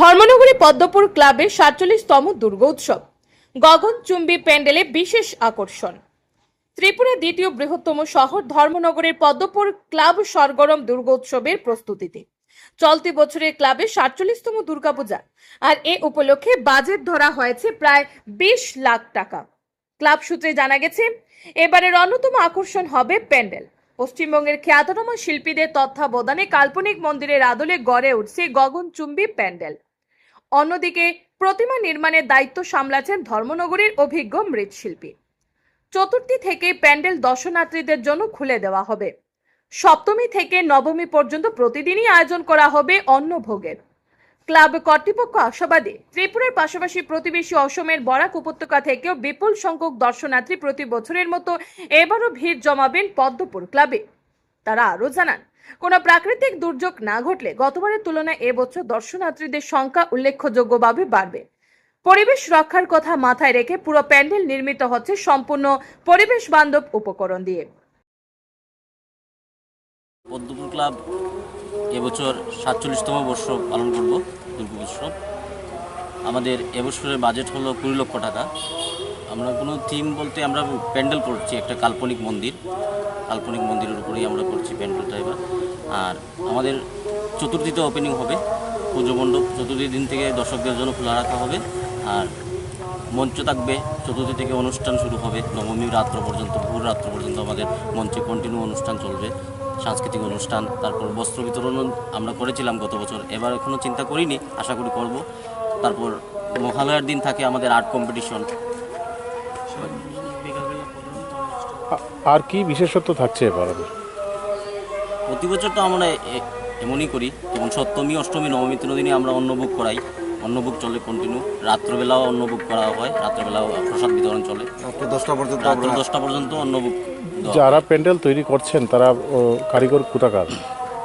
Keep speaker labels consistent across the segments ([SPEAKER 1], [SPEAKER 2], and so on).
[SPEAKER 1] ধর্মনগরী পদ্মপুর ক্লাবের সাতচল্লিশতম দুর্গোৎসব গগনচুম্বী প্যান্ডেলে বিশেষ আকর্ষণ। ত্রিপুরা দ্বিতীয় বৃহত্তম শহর ধর্মনগরের পদ্মপুর ক্লাব সরগরম দুর্গোৎসবের প্রস্তুতিতে। চলতি বছরের ক্লাবের সাতচল্লিশতম দুর্গাপূজা। আর এ উপলক্ষে বাজেট ধরা হয়েছে প্রায় বিশ লাখ টাকা। ক্লাব সূত্রে জানা গেছে, এবারের অন্যতম আকর্ষণ হবে প্যান্ডেল। পশ্চিমবঙ্গের খ্যাতনামা শিল্পীদের তত্ত্বাবধানে কাল্পনিক মন্দিরের আদলে গড়ে উঠছে গগনচুম্বী প্যান্ডেল। অন্যদিকে প্রতিমা নির্মাণের দায়িত্ব সামলাচ্ছেন ধর্মনগরীর অভিজ্ঞ মৃৎশিল্পী। চতুর্থী থেকে প্যান্ডেল দর্শনার্থীদের জন্য খুলে দেওয়া হবে। সপ্তমী থেকে নবমী পর্যন্ত প্রতিদিনই আয়োজন করা হবে অন্নভোগের। ক্লাব কর্তৃপক্ষ আশাবাদী, ত্রিপুরার পাশাপাশি প্রতিবেশী অসমের বরাক উপত্যকা থেকেও বিপুল সংখ্যক দর্শনার্থী প্রতি বছরের মতো এবারও ভিড় জমাবেন পদ্মপুর ক্লাবে। তারা আরও জানান কোনো প্রাকৃতিক দুর্যোগ না ঘটলে গতবারের তুলনায় এবছর দর্শনার্থীদের সংখ্যা উল্লেখযোগ্যভাবে বাড়বে। পরিবেশ রক্ষার কথা মাথায় রেখে পুরো প্যান্ডেল নির্মিত হচ্ছে সম্পূর্ণ পরিবেশ বান্ধব উপকরণ দিয়ে।
[SPEAKER 2] পদ্মপুর ক্লাব এবছর সাতচল্লিশতম বর্ষ পালন করব দুর্গা উৎসব আমাদের এবছরের বাজেট হলো কুড়ি লক্ষ টাকা। আমরা কোনো থিম বলতে আমরা প্যান্ডেল করছি, একটা কাল্পনিক মন্দির। কাল্পনিক মন্দিরের উপরেই আমরা করছি প্যান্ডেলটা এবার। আর আমাদের চতুর্থীতে ওপেনিং হবে, পুজো মণ্ডপ। চতুর্থী দিন থেকে দর্শকদের জন্য খোলা রাখা হবে। আর মঞ্চ থাকবে, চতুর্থী থেকে অনুষ্ঠান শুরু হবে। নবমী রাত্র পর্যন্ত, ভোর রাত্র পর্যন্ত আমাদের মঞ্চে কন্টিনিউ অনুষ্ঠান চলবে। সাংস্কৃতিক অনুষ্ঠান, তারপর বস্ত্র বিতরণ আমরা করেছিলাম গত বছর। এবার এখনও চিন্তা করিনি, আশা করি করব। তারপর মহালয়ার দিন থাকে আমাদের আর্ট কম্পিটিশন
[SPEAKER 3] আর কি বিশেষত্ব থাকছে এবার
[SPEAKER 2] প্রতি বছর তো আমরা এ- এমনই করি যেমন সপ্তমী অষ্টমী নবমী তিন দিনই আমরা অন্নভোগ করাই। অন্নভোগ চলে কন্টিনিউ রাত্রবেলাও অন্নভোগ করা হয় রাত্রবেলাও প্রসাদ বিতরণ চলে।
[SPEAKER 4] রাত্র দশটা পর্যন্ত
[SPEAKER 2] রাত্র দশটা পর্যন্ত অন্নভোগ
[SPEAKER 3] যারা প্যান্ডেল তৈরি করছেন তারা ও, কারিগর কোথাকার?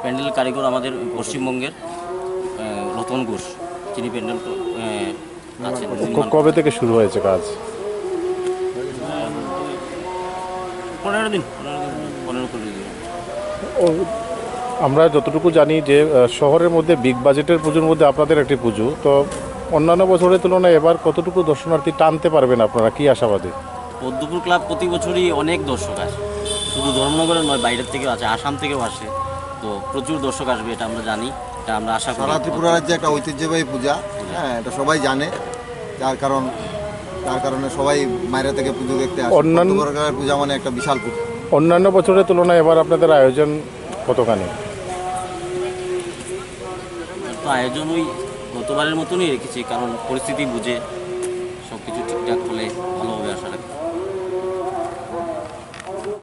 [SPEAKER 2] প্যান্ডেল কারিগর আমাদের পশ্চিমবঙ্গের রতন ঘোষ। যিনি প্যান্ডেল আছেন।
[SPEAKER 3] কবে থেকে শুরু হয়েছে কাজ?
[SPEAKER 2] পনেরো দিন। পনেরো কুড়ি দিন।
[SPEAKER 3] ও, আমরা যতটুকু জানি যে শহরের মধ্যে বিগ বাজেটের পুজোর মধ্যে আপনাদের একটি পুজো। তো অন্যান্য বছরের তুলনায় এবার কতটুকু দর্শনার্থী টানতে পারবেন আপনারা? কি আশাবাদী?
[SPEAKER 2] পদ্মপুর ক্লাব প্রতি বছরই অনেক দর্শক আসে। শুধু ধর্মনগরের নয় বাইরের থেকেও আছে আসাম থেকেও আসে। তো প্রচুর দর্শক আসবে এটা আমরা জানি। এটা আমরা আশা করি।
[SPEAKER 4] ত্রিপুরা রাজ্যে একটা ঐতিহ্যবাহী পূজা। হ্যাঁ এটা সবাই জানে। যার কারণ তার কারণে সবাই বাইরে থেকে পুজো দেখতে আসে।
[SPEAKER 3] অন্যান্য-
[SPEAKER 4] পূজা মানে একটা বিশাল পূজা।
[SPEAKER 3] অন্যান্য বছরের তুলনায় এবার আপনাদের আয়োজন কতখানি?
[SPEAKER 2] তো আয়োজন ওই গতবারের মতনই রেখেছি কারণ পরিস্থিতি বুঝে সব কিছু ঠিকঠাক